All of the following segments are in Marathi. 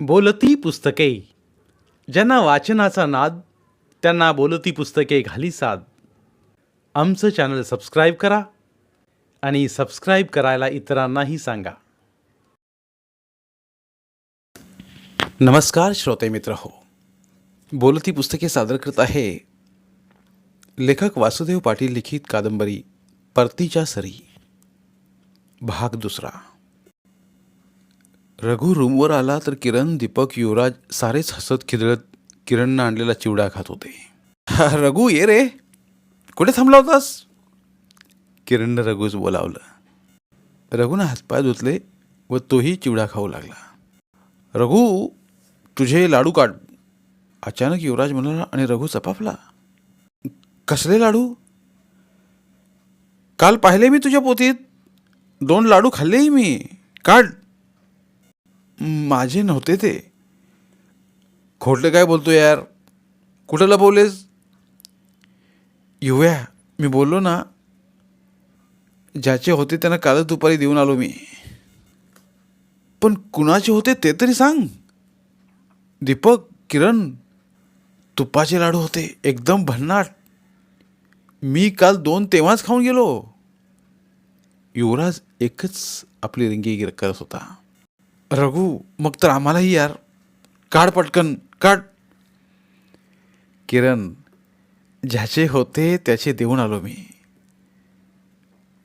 बोलती पुस्तके. ज्यांना वाचनाचा नाद त्यांना बोलती पुस्तके घाली साद. आमचं चॅनल सबस्क्राईब करा आणि सबस्क्राईब करायला इतरांनाही सांगा. नमस्कार श्रोते मित्र हो. बोलती पुस्तके सादर करत आहे लेखक वासुदेव पाटील लिखित कादंबरी परतीच्या सरी. भाग दुसरा. रघु रूमवर आला तर किरण दीपक युवराज सारेच हसत खिदळत किरणनं आणलेला चिवडा खात होते. रघु ये रे. कुठे थांबला होतास? किरणनं रघूच बोलावलं. रघुनं हातपाय धुतले व तोही चिवडा खाऊ लागला. रघु तुझे लाडू काढ. अचानक युवराज म्हणाला आणि रघु चपापला कसले लाडू? काल पाहिले मी तुझ्या पोतीत दोन लाडू खाल्लेही मी. काढ. माझे नव्हते ते. खोटलं काय बोलतो यार? कुठं लपवलेस? युव्या मी बोललो ना ज्याचे होते त्यांना कालच दुपारी देऊन आलो मी. पण कुणाचे होते ते तरी सांग. दीपक किरण तुपाचे लाडू होते एकदम भन्नाट. मी काल दोन तेव्हाच खाऊन गेलो. युवराज एकच आपली रिंगी गिर करत होता. रघु मग तर आम्हालाही यार. काढ पटकन काढ. किरण ज्याचे होते त्याचे देऊन आलो मी.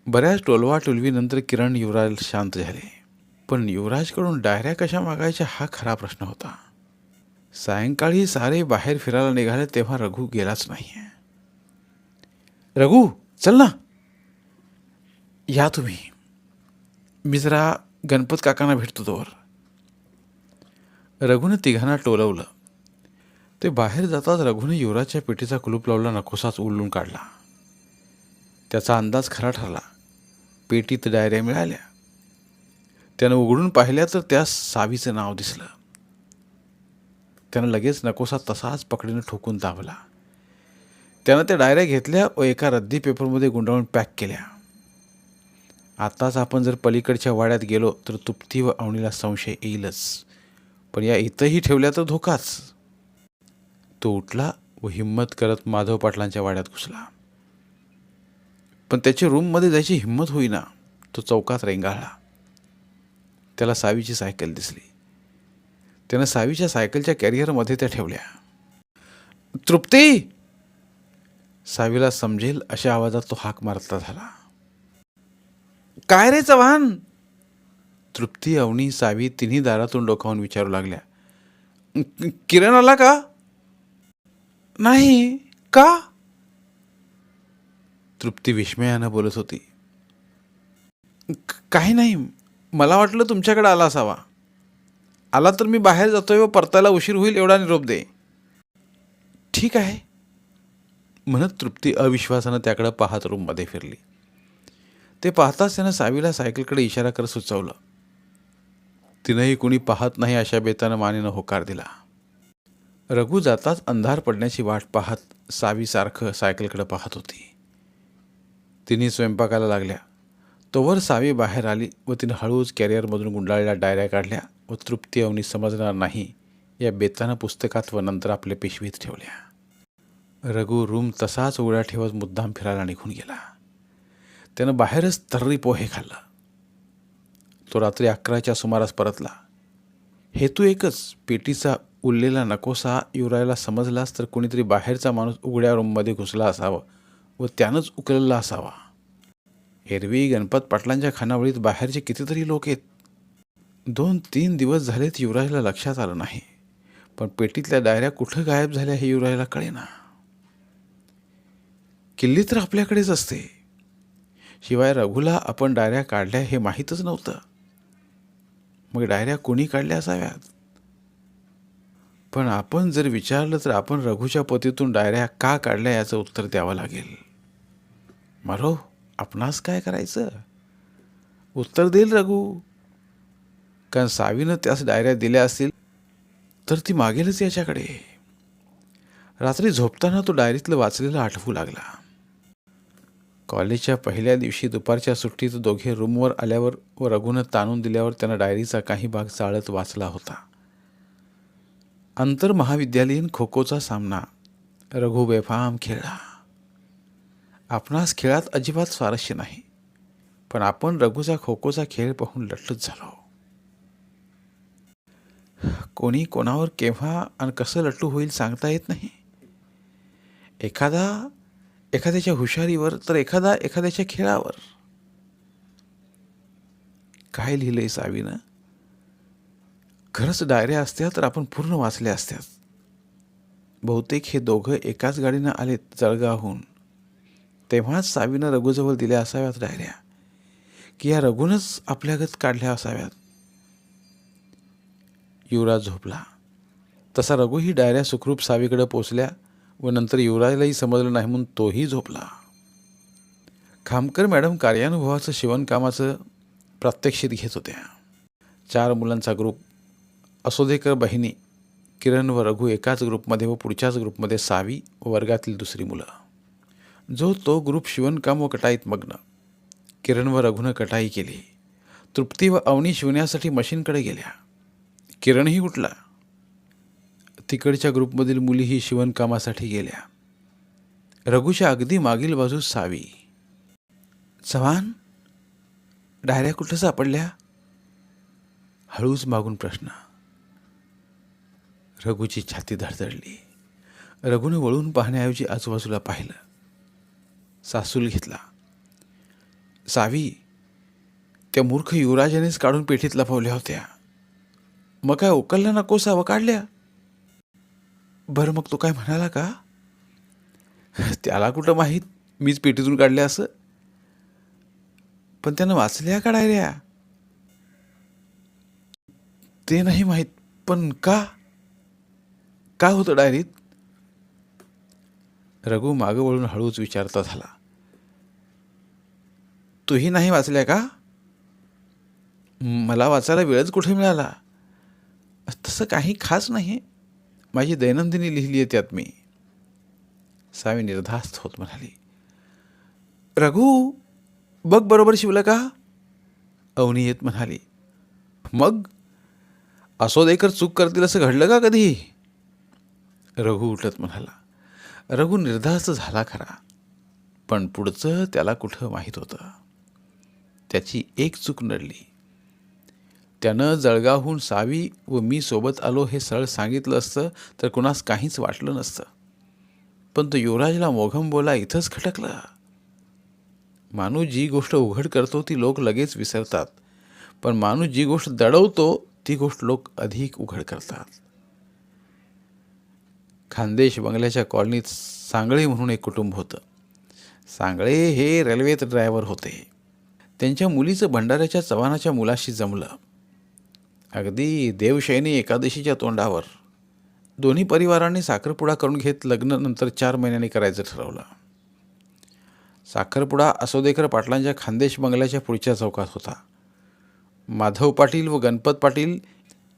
बऱ्याच टोलवा टोलवीनंतर किरण युवराज शांत झाले. पण युवराजकडून डायऱ्या कशा मागायच्या हा खरा प्रश्न होता. सायंकाळी सारे बाहेर फिरायला निघाले तेव्हा रघु गेलाच नाही रघु चल ना. या तुम्ही. मी जरा गणपत काकांना भेटतो तोवर. रघुनं तिघांना टोलवलं. ते बाहेर जाताच रघुने युवराजच्या पेटीचा कुलूप लावला नकोसाच उलून काढला. त्याचा अंदाज खरा ठरला. पेटीत डायऱ्या मिळाल्या. त्यानं उघडून पाहिल्या तर त्यास सावीचं नाव दिसलं. त्यानं लगेच नकोसा तसाच पकडीनं ठोकून दाबला. त्यानं त्या डायऱ्या घेतल्या व एका रद्दी पेपरमध्ये गुंडाळून पॅक केल्या. आताच आपण जर पलीकडच्या वाड्यात गेलो तर तुप्ती व अवणीला संशय येईलच. पण या इथंही ठेवल्या तर धोकाच. तो उठला व हिंमत करत माधव पाटलांच्या वाड्यात घुसला. पण त्याची रूममध्ये जायची हिंमत होईना. तो चौकात रेंगाळला. त्याला सावीची सायकल दिसली. त्यानं सावीच्या सायकलच्या कॅरियरमध्ये त्या ठेवल्या. तृप्ती! सावीला समजेल अशा आवाजात तो हाक मारता झाला. काय रे चव्हाण? तृप्ती अवनी सावी तिन्ही दारातून डोकावून विचारू लागल्या. किरण आला का? नाही. का? तृप्ती विस्मयानं बोलत होती. "क- काही नाही. मला वाटलं तुमच्याकडे आला असावा. आला तर मी बाहेर जातोय व परतायला उशीर होईल एवढा निरोप दे. ठीक आहे. म्हणत तृप्ती अविश्वासानं त्याकडं पाहत रूममध्ये फिरली. ते पाहताच त्यानं सावीला सायकलकडे इशारा करत सुचवलं. तिनंही कुणी पाहत नाही अशा बेतानं मानेनं होकार दिला. रघु जाताच अंधार पडण्याची वाट पाहत सावीसारखं सायकलकडे पाहत होती. तिने स्वयंपाकाला लागल्या. तोवर सावी बाहेर आली व तिनं हळूच कॅरियरमधून गुंडाळलेल्या डायऱ्या काढल्या व तृप्ती अवनी समजणार नाही या बेतानं पुस्तकात व नंतर आपल्या पिशवीत ठेवल्या. रघु रूम तसाच उघडा ठेवत मुद्दाम फिरायला निघून गेला. त्यानं बाहेरच तर्री पोहे खाल्लं. तो रात्री अकराच्या सुमारास परतला. हेतू एकच पेटीचा उरलेला नकोसा युवरायला समजलास तर कोणीतरी बाहेरचा माणूस उघड्या रूममध्ये घुसला असावा व त्यानंच उकलला असावा. एरवी गणपत पाटलांच्या खानावळीत बाहेरचे कितीतरी लोक आहेत दोन तीन दिवस झालेत युवराजला लक्षात आलं नाही. पण पेटीतल्या डायऱ्या कुठं गायब झाल्या हे युवराजला कळेना. किल्ली तर आपल्याकडेच असते. शिवाय रघुला आपण डायऱ्या काढल्या हे माहीतच नव्हतं. मग डायऱ्या कोणी काढल्या असाव्यात? पण आपण जर विचारलं तर आपण रघुच्या पतीतून डायऱ्या का काढल्या याचं उत्तर द्यावं लागेल. मारो आपणास काय करायचं? उत्तर देईल रघु. कारण सावीनं त्यास डायऱ्या दिल्या असतील तर ती मागेलच याच्याकडे. रात्री झोपताना तो डायरीतलं वाचलेलं आठवू लागला. कॉलेजच्या पहिल्या दिवशी दुपारच्या सुट्टीत दोघे रूमवर आल्यावर व रघुनं ताणून दिल्यावर त्यानं डायरीचा काही भाग चाळत वाचला होता. आंतरमहाविद्यालयीन खो खोचा सामना. रघु बेफाम खेळला. आपणास खेळात अजिबात स्वारस्य नाही पण आपण रघुचा खो खोचा खेळ पाहून लटलत झालो. कोणी कोणावर केव्हा आणि कसं लटू होईल सांगता येत नाही. एखादा एखाद्याच्या हुशारीवर तर एखादा एखाद्याच्या खेळावर. काय लिहिलंय सावीनं? खरंच डायऱ्या असत्या तर आपण पूर्ण वाचल्या असत्यात बहुतेक हे दोघं एकाच गाडीनं आलेत जळगावहून. तेव्हाच सावीनं रघुजवळ दिल्या असाव्यात डायऱ्या. की या रघूनच आपल्यागत काढल्या असाव्यात. युवराज झोपला. तसा रघू ही डायऱ्या सुखरूप सावीकडे पोचल्या. व नंतर युवराजलाही समजलं नाही म्हणून तोही झोपला. खामकर मॅडम कार्यानुभवाचं शिवणकामाचं प्रात्यक्षित घेत होत्या. चार मुलांचा ग्रुप असोदेकर बहिणी किरण व रघु एकाच ग्रुपमध्ये व पुढच्याच ग्रुपमध्ये सावी व वर्गातील दुसरी मुलं. जो तो ग्रुप शिवणकाम व कटाईत मग्न किरण व रघुनं कटाई केली. तृप्ती व अवनी शिवण्यासाठी मशीनकडे गेल्या. किरणही उठला. तिकडच्या ग्रुपमधील मुलीही शिवणकामासाठी गेल्या. रघुच्या अगदी मागील बाजूस सावी. चव्हाण डायऱ्या कुठं सापडल्या? हळूच मागून प्रश्न. रघुची छाती धडधडली. रघुने वळून पाहण्याऐवजी आजूबाजूला पाहिलं. सासूल घेतला. सावी त्या मूर्ख युवराजानेच काढून पेठीत लपवल्या होत्या. मग काय उकलला नको सावं काढल्या? बरं मग तो काय म्हणाला का? त्याला कुठं माहीत? मीच पेटीतून काढल्या असं. पण त्यानं वाचल्या का डायऱ्या? ते नाही माहीत पण का? का होतं डायरीत? रघु मागं वळून हळूच विचारता झाला. तूही नाही वाचल्या का? मला वाचायला वेळच कुठे मिळाला? तसं काही खास नाही माझी दैनंदिनी लिहिली आहे त्यात मी. सावी निर्धास्त होत म्हणाली रघु बघ बरोबर शिवलं का? अवनी येत म्हणाली मग? असो देकर चूक करतील असं घडलं का कधी? रघु उठत म्हणाला रघु निर्धास्त झाला खरा पण पुढचं त्याला कुठं माहीत होतं? त्याची एक चूक नडली. त्यानं जळगावहून सावी व मी सोबत आलो हे सरळ सांगितलं असतं तर कुणास काहीच वाटलं नसतं. पण तो युवराजला मोघम बोला इथंच खटकलं. माणूस जी गोष्ट उघड करतो ती लोक लगेच विसरतात. पण माणूस जी गोष्ट दडवतो ती गोष्ट लोक अधिक उघड करतात. खानदेश बंगल्याच्या कॉलनीत सांगळे म्हणून एक कुटुंब होतं. सांगळे हे रेल्वेत ड्रायव्हर होते. त्यांच्या मुलीचं भंडाऱ्याच्या चव्हाणाच्या मुलाशी जमलं. अगदी देवशयनी एकादशीच्या तोंडावर दोन्ही परिवारांनी साखरपुडा करून घेत लग्न नंतर चार महिन्यांनी करायचं ठरवलं. साखरपुडा असोदेकर पाटलांच्या खानदेश बंगल्याच्या पुढच्या चौकात होता. माधव पाटील व गणपत पाटील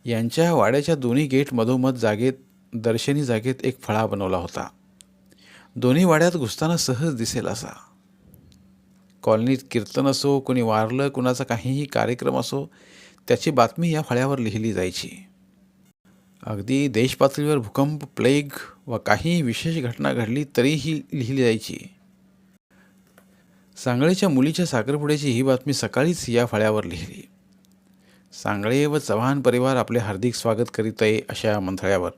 यांच्या वाड्याच्या दोन्ही गेट मधोमध जागेत दर्शनी जागेत एक फळा बनवला होता. दोन्ही वाड्यात घुसताना सहज दिसेल असा. कॉलनीत कीर्तन असो कोणी वारलं कुणाचा काहीही कार्यक्रम असो त्याची बातमी या फळ्यावर लिहिली जायची. अगदी देशपातळीवर भूकंप प्लेग व काही विशेष घटना घडली तरीही लिहिली जायची. सांगळेच्या मुलीच्या साखरपुड्याची ही बातमी सकाळीच या फळ्यावर लिहिली. सांगळे व चव्हाण परिवार आपले हार्दिक स्वागत करीत आहे अशा मंथळ्यावर.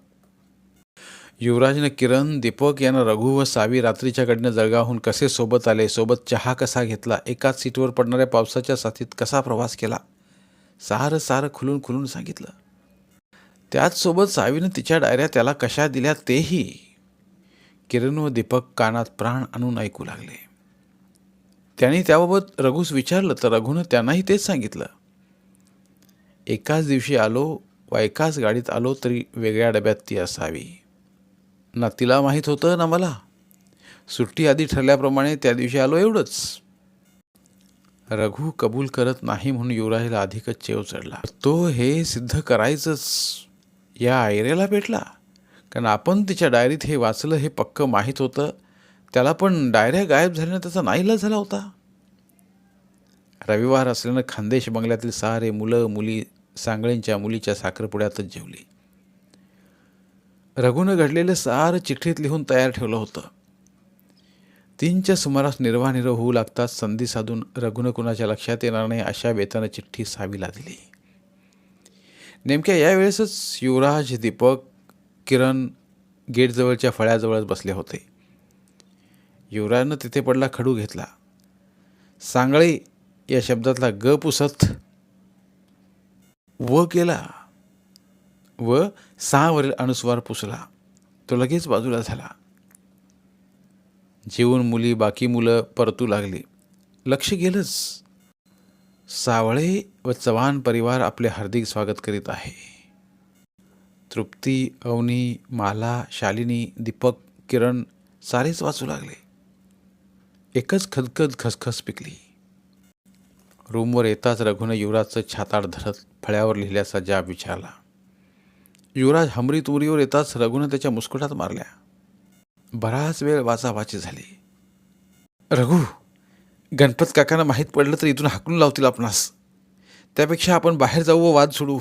युवराजनं किरण दीपक यांना रघु व सावी रात्रीच्याकडनं जळगावहून कसे सोबत आले सोबत चहा कसा घेतला एकाच सीटवर पडणाऱ्या पावसाच्या साथीत कसा प्रवास केला? सारं सारं खुलून खुलून सांगितलं. त्याचसोबत सावीनं तिच्या डायऱ्या त्याला कशा दिल्या तेही किरण व दीपक कानात प्राण आणून ऐकू लागले. त्यांनी त्याबाबत रघुस विचारलं तर रघुनं त्यांनाही तेच सांगितलं. एकाच दिवशी आलो व एकाच गाडीत आलो तरी वेगळ्या डब्यात ती असावी. ना तिला माहीत होतं ना मला. सुट्टी आधी ठरल्याप्रमाणे त्या दिवशी आलो एवढंच. रघु कबूल करत नाही म्हणून युवराजला अधिकच चेव चढला. तो हे सिद्ध करायचंच या आयरेला भेटला. कारण आपण तिच्या डायरीत हे वाचलं हे पक्क माहीत होतं. त्याला पण डायऱ्या गायब झाल्यानं त्याचा नाईलाज झाला होता. रविवार असल्यानं खानदेश बंगल्यातील सारे मुलं मुली सांगळींच्या मुलीच्या साखरपुड्यातच जेवली. रघुनं घडलेलं सारं चिठ्ठीत लिहून तयार ठेवलं होतं. तीनच्या सुमारास निर्वानिर्व होऊ लागताच संधी साधून रघुनं कुणाच्या लक्षात येणार नाही अशा वेतानं चिठ्ठी सावीला दिली नेमक्या यावेळेसच युवराज दीपक किरण गेटजवळच्या फळ्याजवळच बसले होते. युवराजनं तिथे पडला खडू घेतला. सांगळे या शब्दातला ग पुसत व केला व सहावरील अनुस्वार पुसला. तो लगेच बाजूला झाला. जेवून मुली बाकी मुलं परतू लागली. लक्ष गेलंच. सावळे व चव्हाण परिवार आपले हार्दिक स्वागत करीत आहे. तृप्ती अवनी माला शालिनी दीपक किरण सारेच वाचू लागले. एकच खदखद खसखस पिकली. रूमवर येताच रघुनं युवराजचं छाताड धरत फळ्यावर लिहिल्याचा जाब विचारला. युवराज हमरी तुरीवर येताच रघुनं त्याच्या मुस्कुटात मारल्या. बराच वेळ वाचावाची झाली. रघु गणपत काकांना माहीत पडलं तर इथून हाकलून लावतील आपणास. त्यापेक्षा आपण बाहेर जाऊ व वाद सोडू.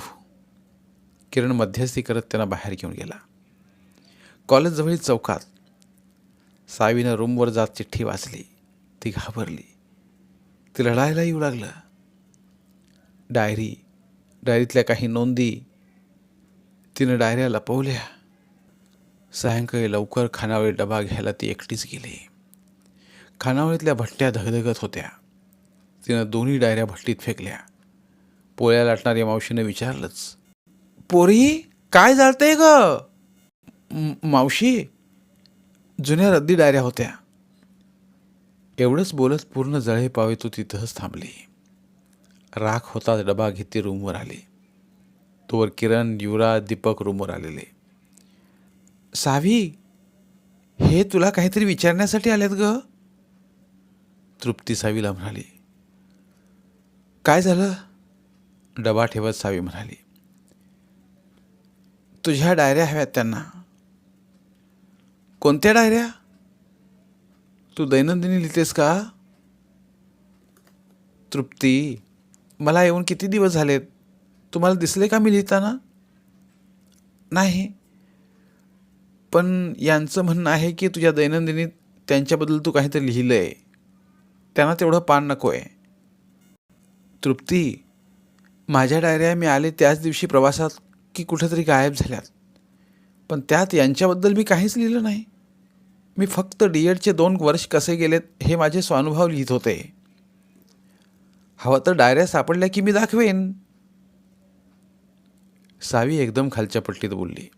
किरण मध्यस्थी करत त्यांना बाहेर घेऊन गेला. कॉलेजजवळील चौकात सावीनं रूमवर जात चिठ्ठी वाचली. ती घाबरली. ती रडायला येऊ लागलं. डायरी डायरीतल्या काही नोंदी तिनं डायऱ्या लपवल्या. सायंकाळी लवकर खानावळी डबा घ्यायला ती एकटीच गेली. खानावळीतल्या भट्ट्या धगधगत होत्या. तिनं दोन्ही डायऱ्या भट्टीत फेकल्या. पोळ्या लाटणाऱ्या मावशीनं विचारलंच पोरी काय जाळतंय ग? मावशी जुन्या रद्दी डायऱ्या होत्या. एवढंच बोलत पूर्ण जळे पावे तो तिथंच थांबली. राख होताच डबा घेते रूमवर आली. तोवर किरण युवराज दीपक रूमवर आलेले. सावी हे तुला काहीतरी विचारण्यासाठी आलेत ग. तृप्ती सावीला म्हणाली. काय झालं? डबा ठेवत सावी म्हणाली. तुझ्या डायऱ्या हव्यात त्यांना. कोणत्या डायऱ्या? तू दैनंदिनी लिहितेस का? तृप्ती मला येऊन किती दिवस झालेत? तुम्हाला दिसले का मी लिहिताना? नाही. पण यांचं म्हणणं आहे की तुझ्या दैनंदिनीत त्यांच्याबद्दल तू काहीतरी लिहिलं आहे त्यांना तेवढं पान नको आहे तृप्ती माझ्या डायऱ्या मी आले त्याच दिवशी प्रवासात की कुठंतरी गायब झाल्यात. पण त्यात यांच्याबद्दल मी काहीच लिहिलं नाही. मी फक्त डी एडचे दोन वर्ष कसे गेलेत हे माझे स्वानुभव लिहित होते. हवं तर डायऱ्या सापडल्या की मी दाखवेन. सावी एकदम खालच्या पट्टीत बोलली.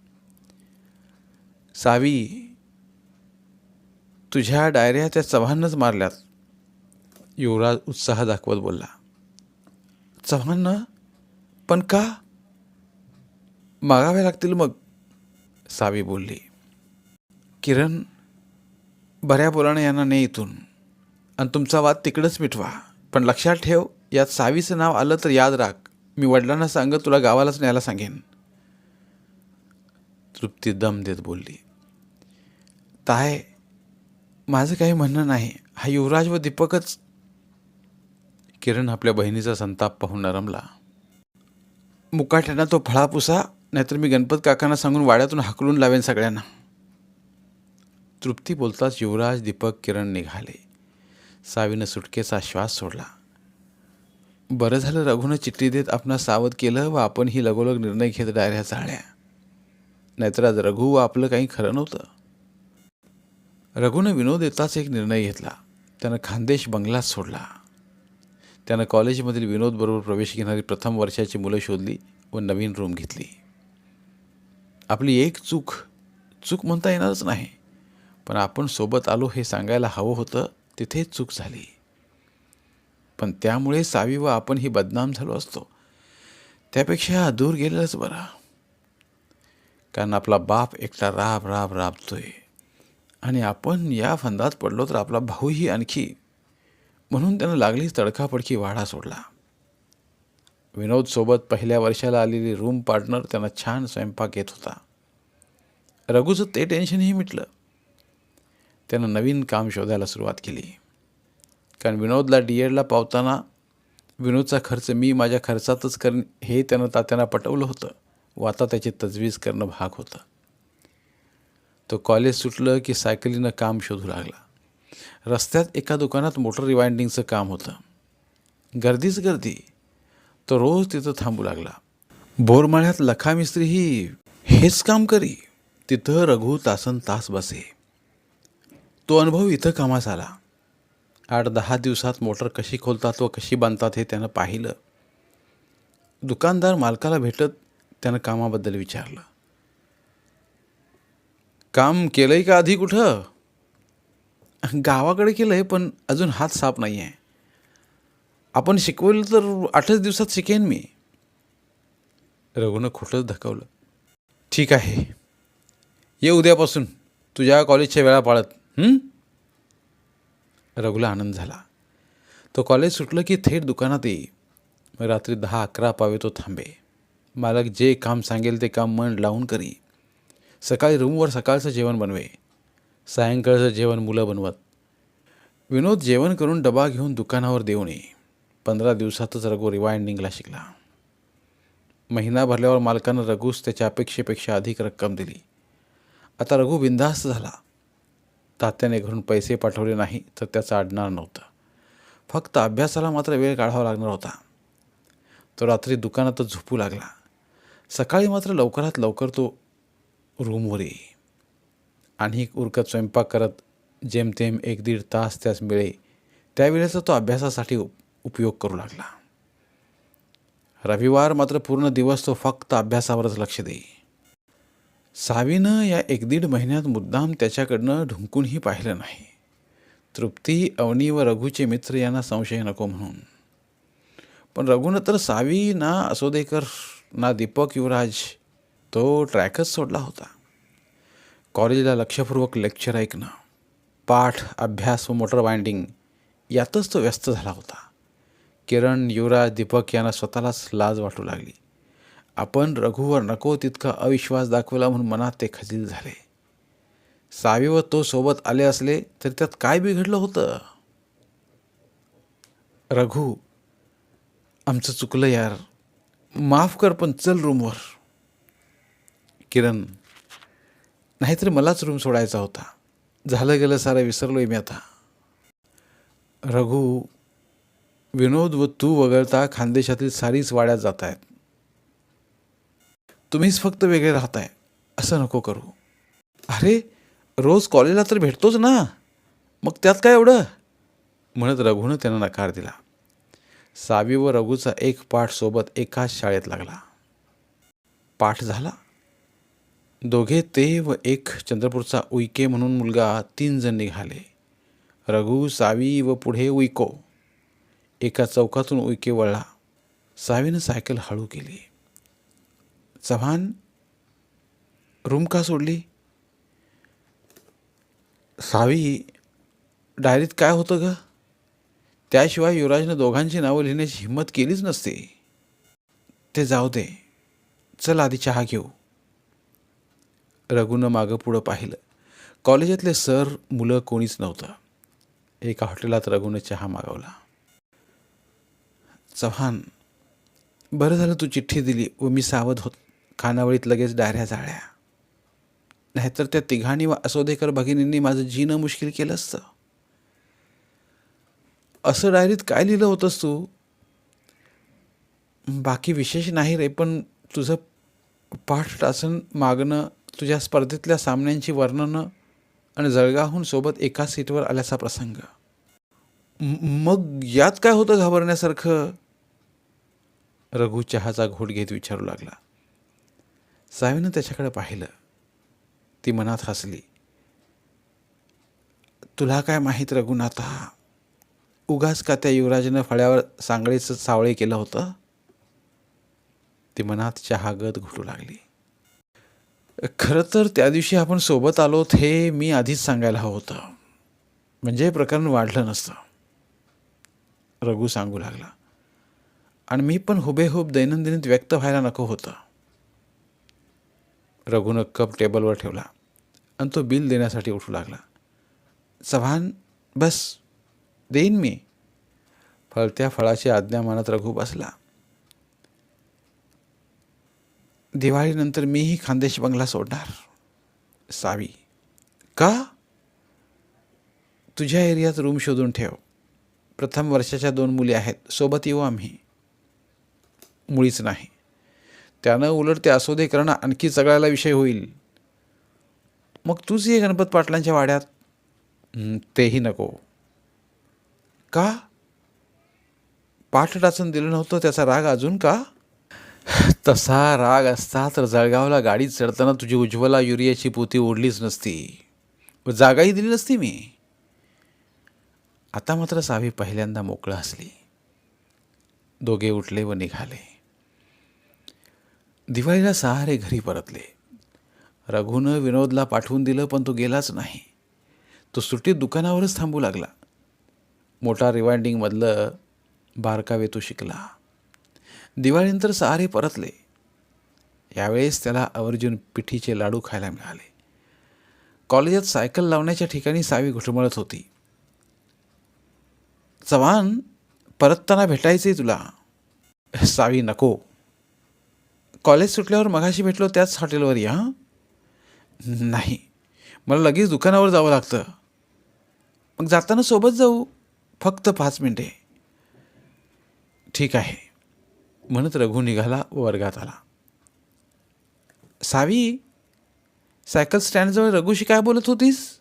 सावी तुझ्या डायऱ्या त्या चव्हाणच मारल्यात. युवराज उत्साह दाखवत बोलला. चव्हाणनं पण का? मागाव्या लागतील मग सावी बोलली. किरण बऱ्या बोलानं यांना ने इथून. आणि तुमचा वाद तिकडंच मिटवा. पण लक्षात ठेव यात सावीचं नाव आलं तर याद राख. मी वडिलांना सांगत तुला गावालाच न्यायला सांगेन. तृप्ती दम देत बोलली. ताय माझं काही म्हणणं नाही. हा युवराज व दीपकच किरण आपल्या बहिणीचा संताप पाहून नरमला. मुकाट्यानं तो फळापुसा नाहीतर मी गणपत काकांना सांगून वाड्यातून हाकलून लावेन सगळ्यांना. तृप्ती बोलताच युवराज दीपक किरण निघाले. सावीनं सुटकेचा श्वास सोडला. बरं झालं रघुनं चिठ्ठी देत आपणा सावध केलं व आपण ही लगोलग निर्णय घेत डायऱ्या चाळल्या नाहीतर आज रघु व आपलं काही खरं नव्हतं. रघुनं विनोद येताच एक निर्णय घेतला. त्यानं खानदेश बंगलाच सोडला. त्यानं कॉलेजमधील विनोदबरोबर प्रवेश घेणारी प्रथम वर्षाची मुलं शोधली व नवीन रूम घेतली. आपली एक चूक चूक म्हणता येणारच नाही पण आपण सोबत आलो हे सांगायला हवं होतं तिथे चूक झाली. पण त्यामुळे सावी व आपण ही बदनाम झालो असतो. त्यापेक्षा दूर गेलेलंच बरा. कारण आपला बाप एकटा राब राब राबतोय. आणि आपण या फंदात पडलो तर आपला भाऊही आणखी. म्हणून त्यानं लागलीच तडकाफडकी वाढा सोडला. विनोदसोबत पहिल्या वर्षाला आलेली रूम पार्टनर त्यांना छान स्वयंपाक येत होता. रघुचं ते टेन्शनही मिटलं. त्यानं नवीन काम शोधायला सुरुवात केली. कारण विनोदला डी एडला पावताना विनोदचा खर्च मी माझ्या खर्चातच करेन हे त्यानं तात्यांना पटवलं होतं. व आता त्याची तजवीज करणं भाग होतं. तो कॉलेज सुटलं की सायकलीनं काम शोधू लागला. रस्त्यात एका दुकानात मोटर रिवाइंडिंगचं काम होतं. गर्दीच गर्दी. तो रोज तिथं थांबू लागला. बोरमाळ्यात लखा मिस्त्रीही हेच काम करी. तिथं रघु तासन तास बसे. तो अनुभव इथं कामास आला. आठ दहा दिवसात मोटर कशी खोलतात व कशी बांधतात हे त्यानं पाहिलं. दुकानदार मालकाला भेटत त्यानं कामाबद्दल विचारलं. काम केलं आहे का आधी कुठं? गावाकडे केलं आहे पण अजून हात साफ नाही आहे आपण शिकवलं तर आठच दिवसात शिकेन मी. रघुनं खोटंच धकवलं. ठीक आहे. ये उद्यापासून. तुझ्या कॉलेजच्या वेळा पाळत. रघुला आनंद झाला. तो कॉलेज सुटलं की थेट दुकानात येई. रात्री दहा अकरा पावे तो थांबे. मालक जे काम सांगेल ते काम मन लावून करी. सकाळी रूमवर सकाळचं जेवण बनवे. सायंकाळचं जेवण मुलं बनवत. विनोद जेवण करून डबा घेऊन दुकानावर देऊ नये पंधरा दिवसातच रघु रिवाइंडिंगला शिकला. महिना भरल्यावर मालकानं रघूस त्याच्या अपेक्षेपेक्षा अधिक रक्कम दिली. आता रघु बिंधास्त झाला. तात्याने घरून पैसे पाठवले नाही तर त्याचं अडणार नव्हतं. फक्त अभ्यासाला मात्र वेळ काढावा लागणार होता. तो रात्री दुकानातच झोपू लागला. सकाळी मात्र लवकरात लवकर तो रूमवर. ये आणि उरकत स्वयंपाक करत जेमतेम एक दीड तास त्यास मिळे त्यावेळेचा तो अभ्यासासाठी उपयोग करू लागला. रविवार मात्र पूर्ण दिवस तो फक्त अभ्यासावरच लक्ष देई. सावीनं या एक दीड महिन्यात मुद्दाम त्याच्याकडनं ढुंकूनही पाहिलं नाही. तृप्ती अवनी व रघुचे मित्र यांना संशय नको म्हणून. पण रघुनं तर सावी ना असोदेकर ना दीपक युवराज तो ट्रॅकच सोडला होता. कॉलेजला लक्षपूर्वक लेक्चर ऐकणं पाठ अभ्यास व मोटर बाइंडिंग यातच तो व्यस्त झाला होता. किरण युवराज दीपक यांना स्वतःलाच लाज वाटू लागली. आपण रघुवर नको तितका अविश्वास दाखवला म्हणून मनात ते खजील झाले. सावी व तो सोबत आले असले तरी त्यात काय बिघडलं होतं? रघु आमचं चुकलं यार. माफ कर पण चल रूमवर. किरण नाहीतर मलाच रूम सोडायचा होता. झालं गेलं सारं विसरलो आहे मी आता. रघु विनोद व तू वगळता खानदेशातील सारीच वाड्यात जात आहेत तुम्हीच फक्त वेगळे राहताय असं नको करू. अरे रोज कॉलेजला तर भेटतोच ना. मग त्यात काय एवढं? म्हणत रघुनं त्यांना नकार दिला. सावी व रघुचा एक पाठ सोबत एकाच शाळेत लागला. पाठ झाला. दोघे ते व एक चंद्रपूरचा उईके म्हणून मुलगा तीन जण निघाले. रघु सावी व पुढे उईको. एका चौकातून उईके वळला. सावीनं सायकल हळू केली. चव्हाण रूम का सोडली? सावी डायरीत काय होतं ग? त्याशिवाय युवराजनं दोघांची नावं लिहिण्याची हिंमत केलीच नसते. ते जाऊ दे. चल आधी चहा घेऊ. रघुनं मागं पुढं पाहिलं. कॉलेजातले सर मुलं कोणीच नव्हतं. एका हॉटेलात रघूनं चहा मागवला. चव्हाण बरं झालं तू चिठ्ठी दिली व मी सावध होत खानावळीत लगेच डायऱ्या जाळ्या. नाहीतर त्या तिघांनी व असोदेकर भगिनींनी माझं जीणं मुश्किल केलं असतं. असं डायरीत काय लिहिलं होतंस तू? बाकी विशेष नाही रे पण तुझं पाठ टाचण मागणं तुझ्या स्पर्धेतल्या सामन्यांची वर्णनं आणि जळगावहून सोबत एका सीटवर आल्याचा प्रसंग. मग यात काय होतं घाबरण्यासारखं? रघु चहाचा घोट घेत विचारू लागला. सावीनं त्याच्याकडे पाहिलं. ती मनात हसली. तुला काय माहीत रघुनाथा? उगाच का त्या युवराजनं फळ्यावर सांगळीचं सावळे केलं होतं? ती मनात चहागत घुटू लागली. खरं तर त्या दिवशी आपण सोबत आलोत हे मी आधीच सांगायला हवं होतं. म्हणजे हे प्रकरण वाढलं नसतं. रघु सांगू लागला. आणि मी पण हुबेहूब दैनंदिनीत व्यक्त व्हायला नको होतं. रघुनं कप टेबलवर ठेवला आणि तो बिल देण्यासाठी उठू लागला. चव्हाण बस देईन मी. फळत्या फळाची आज्ञा मनात रघु बसला. दिवाळीनंतर मीही खानदेश बंगला सोडणार. सावी. का? तुझ्या एरियात रूम शोधून ठेव. प्रथम वर्षाच्या दोन मुली आहेत. सोबत येऊ आम्ही. मुळीच नाही. त्यानं उलट ते असोदे करणं आणखी सगळ्याला विषय होईल. मग तूच ये गणपत पाटलांच्या वाड्यात? तेही नको. का? पाठ टाचून दिलं नव्हतं त्याचा राग अजून का? तसा राग असता तर जळगावला गाडीत चढताना तुझी उज्ज्वला युरियाची पोती ओढलीच नसती. व जागाही दिली नसती मी. आता मात्र सावी पहिल्यांदा मोकळं असली. दोघे उठले व निघाले. दिवाळीला सहारे घरी परतले. रघुनं विनोदला पाठवून दिलं पण तो गेलाच नाही. तो सुट्टीत दुकानावरच थांबू लागला. मोठा रिवाइंडिंगमधलं बारकावे तो शिकला. दिवाळीनंतर सहारे परतले. यावेळेस त्याला आवर्जून पिठीचे लाडू खायला मिळाले. कॉलेजात सायकल लावण्याच्या ठिकाणी सावी घुटमळत होती. चव्हाण परतताना भेटायचे तुला. सावी नको. कॉलेज सुटल्यावर मगाशी भेटलो त्याच हॉटेलवर या. नाही मला लगेच दुकानावर जावं लागतं. मग जाताना सोबत जाऊ फक्त पाच मिनटे. ठीक आहे. म्हणत रघु निघाला व वर्गात आला. सावी सायकल स्टँडजवळ रघुशी काय बोलत होतीस?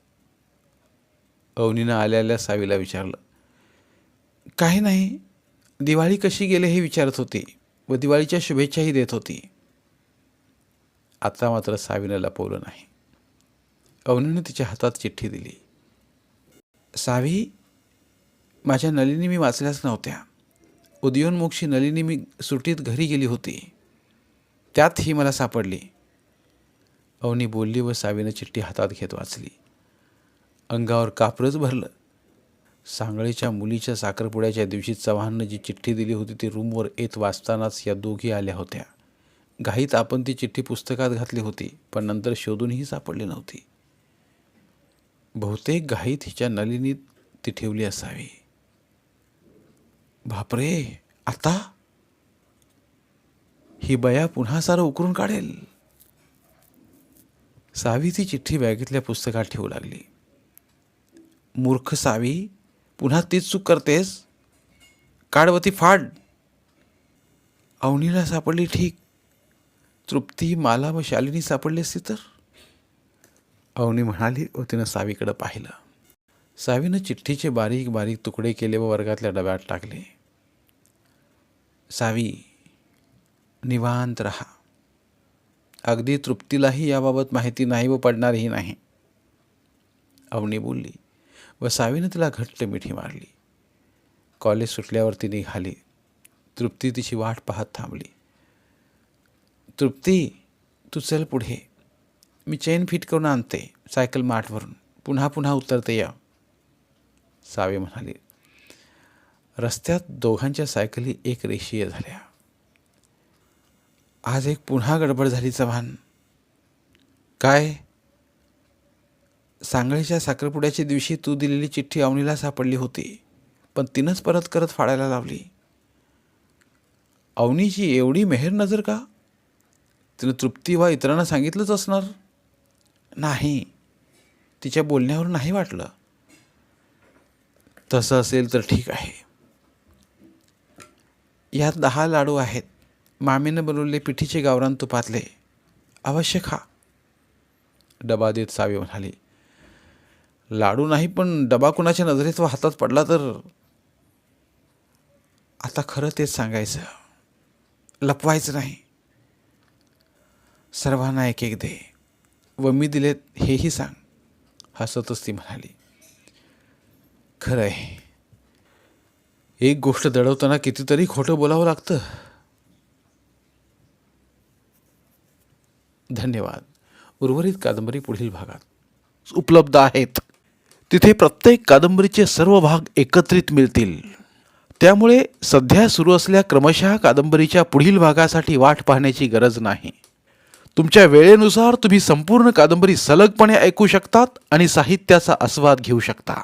अवनीनं आल्या आल्या सावीला विचारलं. काही नाही दिवाळी कशी गेले हे विचारत होती व दिवाळीच्या शुभेच्छाही देत होती. आता मात्र सावीनं लपवलं नाही. अवनीनं तिच्या हातात चिठ्ठी दिली. सावी माझ्या नलिनी मी वाचल्याच नव्हत्या. उदयोन्मुखी नलिनी मी सुटीत घरी गेली होती. त्यात ही मला सापडली. अवनी बोलली व सावीनं चिठ्ठी हातात घेत वाचली. अंगावर कापरच भरलं. सांगळीच्या मुलीच्या साखरपुड्याच्या दिवशी चव्हाणनं जी चिठ्ठी दिली होती ती रूमवर येत वाचतानाच या दोघी आल्या होत्या. घाईत आपण ती चिठ्ठी पुस्तकात घातली होती पण नंतर शोधूनही सापडली नव्हती. बहुतेक घाईत हिच्या नलिनीत ती ठेवली असावी. बापरे आता? ही बया पुन्हा सारं उकरून काढेल. सावी ती चिठ्ठी बॅगेतल्या पुस्तकात ठेवू लागली. मूर्ख सावी पुन्हा तीच चूक करतेस? काढवती फाड. अवनीला सापडली ठीक. तृप्ती माला व शालिनी सापडली असती तर? अवनी म्हणाली व तिनं सावीकडं पाहिलं. सावीनं चिठ्ठीचे बारीक बारीक तुकडे केले व वर्गातल्या डब्यात टाकले. सावी निवांत रहा. अगदी तृप्तीलाही याबाबत माहिती नाही व पडणारही नाही. अवनी बोलली व सावीनं तिला घट्ट मिठी मारली. कॉलेज सुटल्यावर ती निघाली. तृप्ती तिची वाट पाहत थांबली. तृप्ती तू चल पुढे. मी चेन फिट करून आणते सायकल मार्टवरून पुन्हा पुन्हा उतरते या. सावी म्हणाली रस्त्यात दोघांच्या सायकली एक रेषीय झाल्या. आज एक पुन्हा गडबड झाली चव्हाण काय? सांगळीच्या साखरपुड्याच्या दिवशी तू दिलेली चिठ्ठी अवनीला सापडली होती पण तिनंच परत करत फाडायला लावली. अवनीची एवढी मेहर नजर का? तिनं तृप्ती वा इतरांना सांगितलंच असणार? नाही. तिच्या बोलण्यावर नाही वाटलं. तसं असेल तर ठीक आहे. यात दहा लाडू आहेत. मामीनं बनवलेले पिठीचे गावरान तुपातले. अवश्य खा. डबा देत सावी म्हणाली. लाडू नाही पण डबा कुणाच्या नजरेत व हातात पडला तर? आता खरं तेच सांगायचं. लपवायचं नाही. सर्वांना एक एक दे. व मी दिलेत हेही सांग. हसतच ती म्हणाली. खरं आहे एक गोष्ट दडवताना कितीतरी खोटं बोलावं लागतं. धन्यवाद. उर्वरित कादंबरी पुढील भागात. उपलब्ध आहेत. तिथे प्रत्येक कादंबरीचे सर्व भाग एकत्रित मिळतील. त्यामुळे सध्या सुरू असलेल्या क्रमशः कादंबरीच्या पुढील भागासाठी वाट पाहण्याची गरज नाही. तुमच्या वेळेनुसार तुम्ही संपूर्ण कादंबरी सलगपणे ऐकू शकतात आणि साहित्याचा आस्वाद घेऊ शकता.